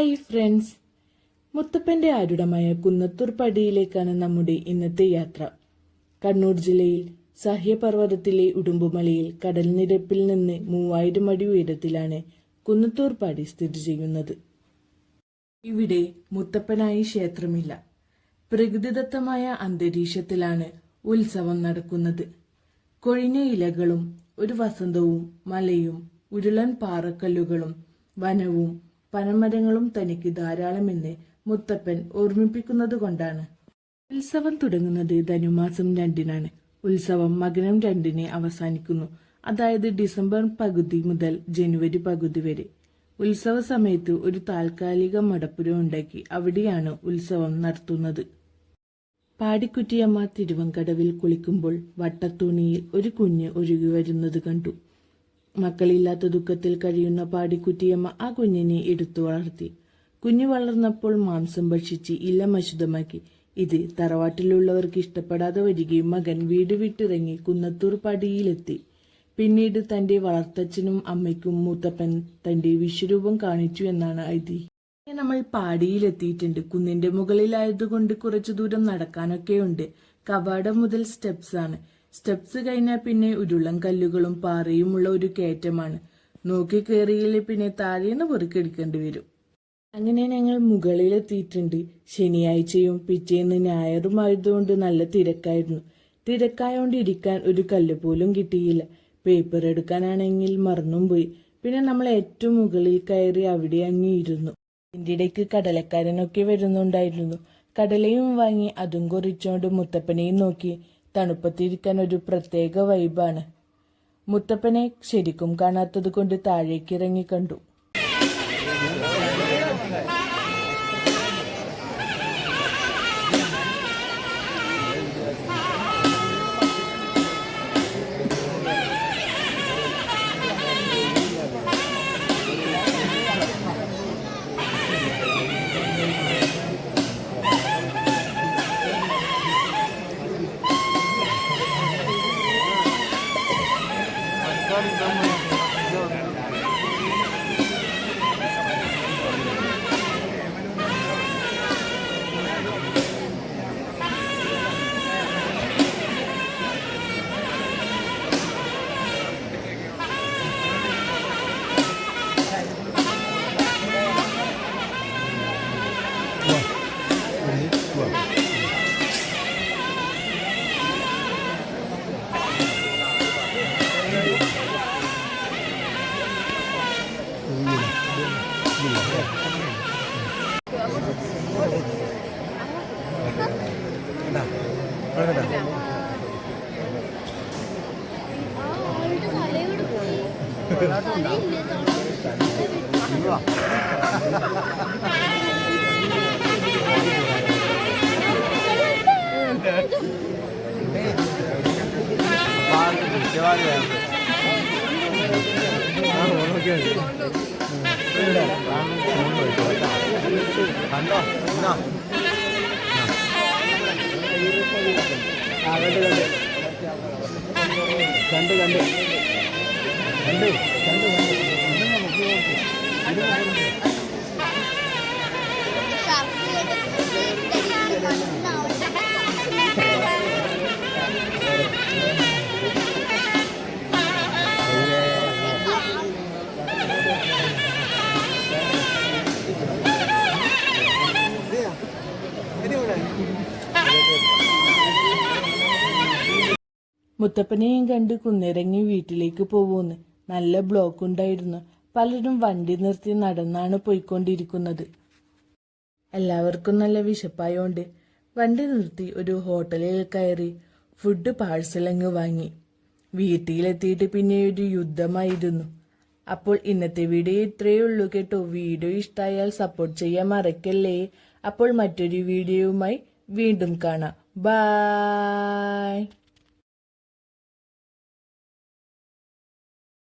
Hi friends മുത്തപ്പന്റെ ആരുടമായ കുന്നത്തൂർ പടിയിലേക്കാണ് നമ്മുടെ ഇന്നത്തെ യാത്ര. കണ്ണൂർ ജില്ലയിൽ സഹ്യപർവതത്തിലെ ഉടുമ്പുമലയിൽ കടൽനിരപ്പിൽ നിന്ന് മൂവായിരം അടി ഉയരത്തിലാണ് കുന്നത്തൂർ പടി സ്ഥിതി ചെയ്യുന്നത്. ഇവിടെ മുത്തപ്പനായി ക്ഷേത്രമില്ല. പ്രകൃതിദത്തമായ അന്തരീക്ഷത്തിലാണ് ഉത്സവം നടക്കുന്നത്. കൊഴിഞ്ഞ ഇലകളും ഒരു വസന്തവും മലയും ഉരുളൻ പാറക്കല്ലുകളും വനവും പനമരങ്ങളും തനിക്ക് ധാരാളമെന്ന് മുത്തപ്പൻ ഓർമ്മിപ്പിക്കുന്നത് കൊണ്ടാണ്. ഉത്സവം തുടങ്ങുന്നത് ധനുമാസം രണ്ടിനാണ്. ഉത്സവം മകനം രണ്ടിന് അവസാനിക്കുന്നു. അതായത് ഡിസംബർ പകുതി മുതൽ ജനുവരി പകുതി വരെ. ഉത്സവ സമയത്ത് ഒരു താൽക്കാലിക മടപ്പുര ഉണ്ടാക്കി അവിടെയാണ് ഉത്സവം നടത്തുന്നത്. പാടിക്കുറ്റിയമ്മ തിരുവങ്കടവിൽ കുളിക്കുമ്പോൾ വട്ടത്തുണിയിൽ ഒരു കുഞ്ഞ് ഒഴുകി വരുന്നത് കണ്ടു. മക്കളില്ലാത്ത ദുഃഖത്തിൽ കഴിയുന്ന പാടിക്കുറ്റിയമ്മ ആ കുഞ്ഞിനെ എടുത്തു വളർത്തി. കുഞ്ഞു വളർന്നപ്പോൾ മാംസം ഭക്ഷിച്ച് ഇല്ലം അശുദ്ധമാക്കി ഇത് തറവാട്ടിലുള്ളവർക്ക് ഇഷ്ടപ്പെടാതെ വരികയും മകൻ വീട് വിട്ടിറങ്ങി കുന്നത്തൂർ പടിയിലെത്തി. പിന്നീട് തന്റെ വളർത്തച്ഛനും അമ്മയ്ക്കും മൂത്തപ്പൻ തന്റെ വിശ്വരൂപം കാണിച്ചു എന്നാണ് ഐതിഹ്യം നമ്മൾ പാടിയിലെത്തിയിട്ടുണ്ട്. കുന്നിന്റെ മുകളിലായതുകൊണ്ട് കുറച്ചു ദൂരം നടക്കാനൊക്കെയുണ്ട്. കവാടം മുതൽ സ്റ്റെപ്സ് ആണ് സ്റ്റെപ്സ് കഴിഞ്ഞാൽ പിന്നെ ഉരുളം കല്ലുകളും പാറയുമുള്ള ഒരു കയറ്റമാണ്. നോക്കി കയറിയില്ല പിന്നെ താഴേന്ന് പൊറുക്കെടുക്കേണ്ടി വരും. അങ്ങനെ ഞങ്ങൾ മുകളിലെത്തിയിട്ടുണ്ട്. ശനിയാഴ്ചയും പിറ്റേന്ന് ഞായറും ആയതുകൊണ്ട് നല്ല തിരക്കായിരുന്നു. തിരക്കായോണ്ട് ഇരിക്കാൻ ഒരു കല്ല് പോലും കിട്ടിയില്ല. പേപ്പർ എടുക്കാനാണെങ്കിൽ മറന്നും പോയി. പിന്നെ നമ്മൾ ഏറ്റവും മുകളിൽ കയറി അവിടെ അങ്ങ് ഇരുന്നു. ഇതിന്റെ ഇടയ്ക്ക് കടലക്കാരനൊക്കെ വരുന്നുണ്ടായിരുന്നു. കടലയും വാങ്ങി അതും കുറിച്ചോണ്ട് മുത്തപ്പനെയും നോക്കി. തണുപ്പത്തിരിക്കാൻ ഒരു പ്രത്യേക വൈബാണ് മുത്തപ്പനെ ശരിക്കും കാണാത്തത് കൊണ്ട് താഴേക്ക് ഇറങ്ങി കണ്ടു. കണ്ടോ എന്നാ ആ കണ്ട് കണ്ട് കണ്ട് കണ്ട് കണ്ട് മുത്തപ്പനെയും കണ്ട് കുന്നിറങ്ങി വീട്ടിലേക്ക് പോവൂന്ന് നല്ല ബ്ലോക്ക് ഉണ്ടായിരുന്നു പലരും വണ്ടി നിർത്തി നടന്നാണ് പോയിക്കൊണ്ടിരിക്കുന്നത്. എല്ലാവർക്കും നല്ല വിശപ്പായോണ്ട് വണ്ടി നിർത്തി ഒരു ഹോട്ടലിൽ കയറി ഫുഡ് പാഴ്സൽ അങ്ങ് വാങ്ങി. വീട്ടിലെത്തിയിട്ട് പിന്നെ ഒരു യുദ്ധമായിരുന്നു. അപ്പോൾ ഇന്നത്തെ വീഡിയോ ഇത്രയേ ഉള്ളൂ കേട്ടോ. വീഡിയോ ഇഷ്ടമായാൽ സപ്പോർട്ട് ചെയ്യാൻ മറക്കല്ലേ? അപ്പോൾ മറ്റൊരു വീഡിയോയുമായി വീണ്ടും കാണാം. ബായ്